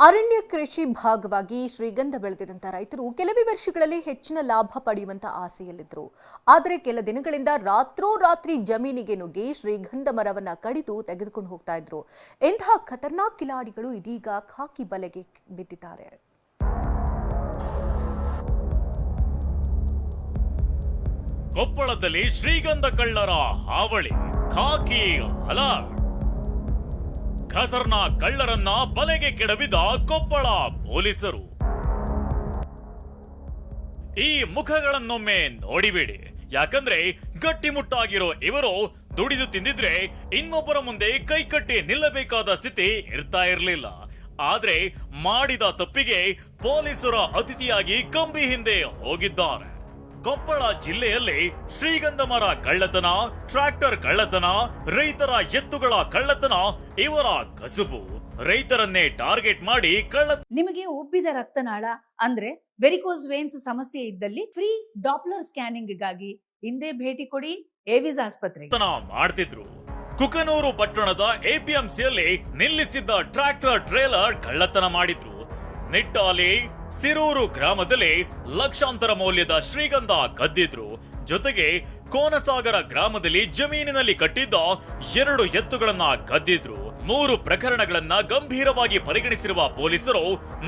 ಅರಣ್ಯ ಕೃಷಿ ಭಾಗವಾಗಿ ಶ್ರೀಗಂಧ ಬೆಳೆದಿದಂಥ ರೈತರು ಕೆಲವೇ ವರ್ಷಗಳಲ್ಲಿ ಹೆಚ್ಚಿನ ಲಾಭ ಪಡೆಯುವಂಥ ಆಸೆಯಲ್ಲಿದ್ದರು ಆದರೆ ಕೆಲ ದಿನಗಳಿಂದ ರಾತ್ರೋರಾತ್ರಿ ಜಮೀನಿಗೆ ನುಗ್ಗಿ ಶ್ರೀಗಂಧ ಮರವನ್ನು ಕಡಿದು ತೆಗೆದುಕೊಂಡು ಹೋಗ್ತಾ ಇದ್ರು. ಇಂತಹ ಖತರ್ನಾಕ್ ಕಿಲಾಡಿಗಳು ಇದೀಗ ಖಾಕಿ ಬಲೆಗೆ ಬಿದ್ದಿದ್ದಾರೆ. ಕೊಪ್ಪಳದಲ್ಲಿ ಶ್ರೀಗಂಧ ಕಳ್ಳರ ಹಾವಳಿ, ಖಾಕಿ ಅಲರ್ಟ್. ಖತರ್ನಾ ಕಳ್ಳರನ್ನ ಬಲೆಗೆ ಕೆಡವಿದ ಕೊಪ್ಪಳ ಪೊಲೀಸರು. ಈ ಮುಖಗಳನ್ನೊಮ್ಮೆ ನೋಡಿಬೇಡಿ. ಯಾಕಂದ್ರೆ ಗಟ್ಟಿಮುಟ್ಟಾಗಿರೋ ಇವರು ದುಡಿದು ತಿಂದಿದ್ರೆ ಇನ್ನೊಬ್ಬರ ಮುಂದೆ ಕೈಕಟ್ಟಿ ನಿಲ್ಲಬೇಕಾದ ಸ್ಥಿತಿ ಇರ್ತಾ ಇರಲಿಲ್ಲ. ಆದ್ರೆ ಮಾಡಿದ ತಪ್ಪಿಗೆ ಪೊಲೀಸರ ಅತಿಥಿಯಾಗಿ ಕಂಬಿ ಹಿಂದೆ ಹೋಗಿದ್ದಾರೆ. ಕೊಪ್ಪಳ ಜಿಲ್ಲೆಯಲ್ಲಿ ಶ್ರೀಗಂಧ ಮರ ಕಳ್ಳತನ ಟ್ರ್ಯಾಕ್ಟರ್ ಕಳ್ಳತನ ರೈತರ ಎತ್ತುಗಳ ಕಳ್ಳತನ ಇವರ ಕಸುಬು. ರೈತರನ್ನೇ ಟಾರ್ಗೆಟ್ ಮಾಡಿ ಕಳ್ಳ ನಿಮಗೆ ಉಬ್ಬಿದ ರಕ್ತನಾಳ ಅಂದ್ರೆ ವೆರಿಕೋಸ್ ವೇನ್ಸ್ ಸಮಸ್ಯೆ ಇದ್ದಲ್ಲಿ ಫ್ರೀ ಡಾಪ್ಲರ್ ಸ್ಕ್ಯಾನಿಂಗ್ಗಾಗಿ ಹಿಂದೆ ಭೇಟಿ ಕೊಡಿ ಏವಿಸ್ ಆಸ್ಪತ್ರೆ ಮಾಡ್ತಿದ್ರು. ಕುಕನೂರು ಪಟ್ಟಣದ ಎಪಿಎಂಸಿಯಲ್ಲಿ ನಿಲ್ಲಿಸಿದ್ದ ಟ್ರ್ಯಾಕ್ಟರ್ ಟ್ರೇಲರ್ ಕಳ್ಳತನ ಮಾಡಿದ್ರು. ನಿಟ್ಟಾಲಿ ಸಿರೂರು ಗ್ರಾಮದಲ್ಲಿ ಲಕ್ಷಾಂತರ ಮೌಲ್ಯದ ಶ್ರೀಗಂಧ ಕದ್ದಿದ್ರು ಜೊತೆಗೆ ಕೋನಸಾಗರ ಗ್ರಾಮದಲ್ಲಿ ಜಮೀನಿನಲ್ಲಿ ಕಟ್ಟಿದ್ದ ಎರಡು ಎತ್ತುಗಳನ್ನ ಕದ್ದಿದ್ರು ಮೂರು ಪ್ರಕರಣಗಳನ್ನ ಗಂಭೀರವಾಗಿ ಪರಿಗಣಿಸಿರುವ ಪೊಲೀಸರು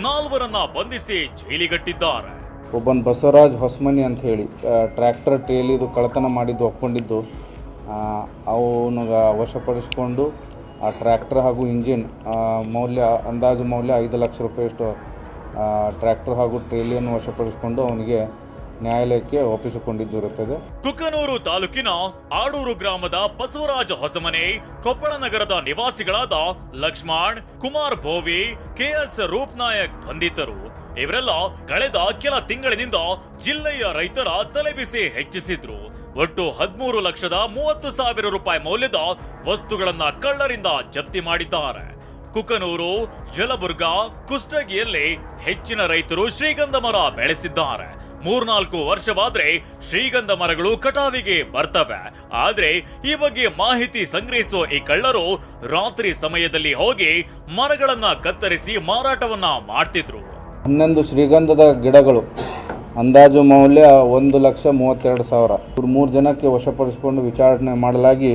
ನಾಲ್ವರನ್ನ ಬಂಧಿಸಿ ಜೈಲಿಗಟ್ಟಿದ್ದಾರೆ. ಒಬ್ಬನ್ ಬಸವರಾಜ್ ಹೊಸಮನಿ ಅಂತ ಹೇಳಿ ಟ್ರ್ಯಾಕ್ಟರ್ ಟ್ರೇಲಿದು ಕಳತನ ಮಾಡಿದ್ದು ಒಪ್ಕೊಂಡಿದ್ದು. ಅವನು ವಶಪಡಿಸಿಕೊಂಡು ಆ ಟ್ರ್ಯಾಕ್ಟರ್ ಹಾಗೂ ಇಂಜಿನ್ ಮೌಲ್ಯ, ಅಂದಾಜು ಮೌಲ್ಯ ಐದು ಲಕ್ಷ ರೂಪಾಯಿಯಷ್ಟು ಟ್ರ್ಯಾಕ್ಟರ್ ಹಾಗೂ ಟ್ರೇಲಿಯನ್ನು ವಶಪಡಿಸಿಕೊಂಡು ಅವನಿಗೆ ನ್ಯಾಯಾಲಯಕ್ಕೆ ಒಪ್ಪಿಸಿಕೊಂಡಿದ್ದಿರುತ್ತದೆ ಕುಕನೂರು ತಾಲೂಕಿನ ಆಡೂರು ಗ್ರಾಮದ ಬಸವರಾಜ ಹೊಸಮನೆ, ಕೊಪ್ಪಳ ನಗರದ ನಿವಾಸಿಗಳಾದ ಲಕ್ಷ್ಮಣ್, ಕುಮಾರ್ ಭೋವಿ, ಕೆಎಸ್ ರೂಪ್ನಾಯಕ್ ಬಂಧಿತರು. ಇವರೆಲ್ಲ ಕಳೆದ ಕೆಲ ತಿಂಗಳಿನಿಂದ ಜಿಲ್ಲೆಯ ರೈತರ ತಲೆಬಿಸಿ ಹೆಚ್ಚಿಸಿದ್ರು. ಒಟ್ಟು ಹದಿಮೂರು ಲಕ್ಷದ ಮೂವತ್ತು ಸಾವಿರ ರೂಪಾಯಿ ಮೌಲ್ಯದ ವಸ್ತುಗಳನ್ನ ಕಳ್ಳರಿಂದ ಜಪ್ತಿ ಮಾಡಿದ್ದಾರೆ. ಕುಕನೂರು ಯಲಬುರ್ಗ ಕುಷ್ಟಗಿಯಲ್ಲಿ ಹೆಚ್ಚಿನ ರೈತರು ಶ್ರೀಗಂಧ ಮರ ಬೆಳೆಸಿದ್ದಾರೆ. ಮೂರ್ನಾಲ್ಕು ವರ್ಷವಾದ್ರೆ ಶ್ರೀಗಂಧ ಮರಗಳು ಕಟಾವಿಗೆ ಬರ್ತವೆ. ಆದ್ರೆ ಈ ಬಗ್ಗೆ ಮಾಹಿತಿ ಸಂಗ್ರಹಿಸುವ ಈ ಕಳ್ಳರು ರಾತ್ರಿ ಸಮಯದಲ್ಲಿ ಹೋಗಿ ಮರಗಳನ್ನ ಕತ್ತರಿಸಿ ಮಾರಾಟವನ್ನ ಮಾಡ್ತಿದ್ರು. ಹನ್ನೊಂದು ಶ್ರೀಗಂಧದ ಗಿಡಗಳು, ಅಂದಾಜು ಮೌಲ್ಯ ಒಂದು ಲಕ್ಷ ಮೂವತ್ತೆರಡು ಸಾವಿರ. ಇವ್ರು ಮೂರು ಜನಕ್ಕೆ ವಶಪಡಿಸಿಕೊಂಡು ವಿಚಾರಣೆ ಮಾಡಲಾಗಿ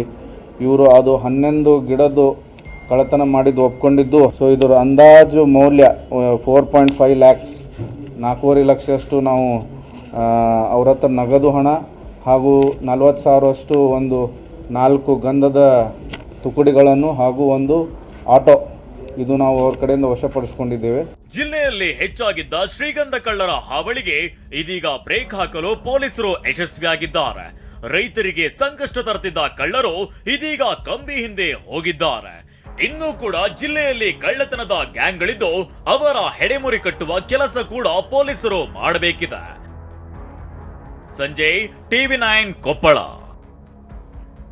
ಇವರು ಅದು ಹನ್ನೊಂದು ಗಿಡದ್ದು ಕಳ್ಳತನ ಮಾಡಿದ್ದು ಒಪ್ಕೊಂಡಿದ್ದು. ಸೊ ಇದರ ಅಂದಾಜು ಮೌಲ್ಯ ಫೋರ್ ಪಾಯಿಂಟ್ ಫೈವ್ ಲ್ಯಾಕ್ಸ್ ನಾಲ್ಕೂವರೆ ಲಕ್ಷಷ್ಟು ನಾವು ಅವ್ರ ಹತ್ರ ನಗದು ಹಣ ಹಾಗೂ ನಲವತ್ತು ಸಾವಿರಷ್ಟು ಒಂದು ನಾಲ್ಕು ಗಂಧದ ತುಕಡಿಗಳನ್ನು ಹಾಗೂ ಒಂದು ಆಟೋ ಇದು ನಾವು ಅವ್ರ ಕಡೆಯಿಂದ ವಶಪಡಿಸಿಕೊಂಡಿದ್ದೇವೆ. ಜಿಲ್ಲೆಯಲ್ಲಿ ಹೆಚ್ಚಾಗಿದ್ದ ಶ್ರೀಗಂಧ ಕಳ್ಳರ ಹಾವಳಿಗೆ ಇದೀಗ ಬ್ರೇಕ್ ಹಾಕಲು ಪೊಲೀಸರು ಯಶಸ್ವಿಯಾಗಿದ್ದಾರೆ. ರೈತರಿಗೆ ಸಂಕಷ್ಟ ತರುತ್ತಿದ್ದ ಕಳ್ಳರು ಇದೀಗ ಕಂಬಿ ಹಿಂದೆ ಹೋಗಿದ್ದಾರೆ. ಇನ್ನೂ ಕೂಡ ಜಿಲ್ಲೆಯಲ್ಲಿ ಕಳ್ಳತನದ ಗ್ಯಾಂಗ್ಗಳಿದ್ದು ಅವರ ಹೆಡೆಮುರಿ ಕಟ್ಟುವ ಕೆಲಸ ಕೂಡ ಪೊಲೀಸರು ಮಾಡಬೇಕಿದೆ. Sanjay, TV nine Koppal.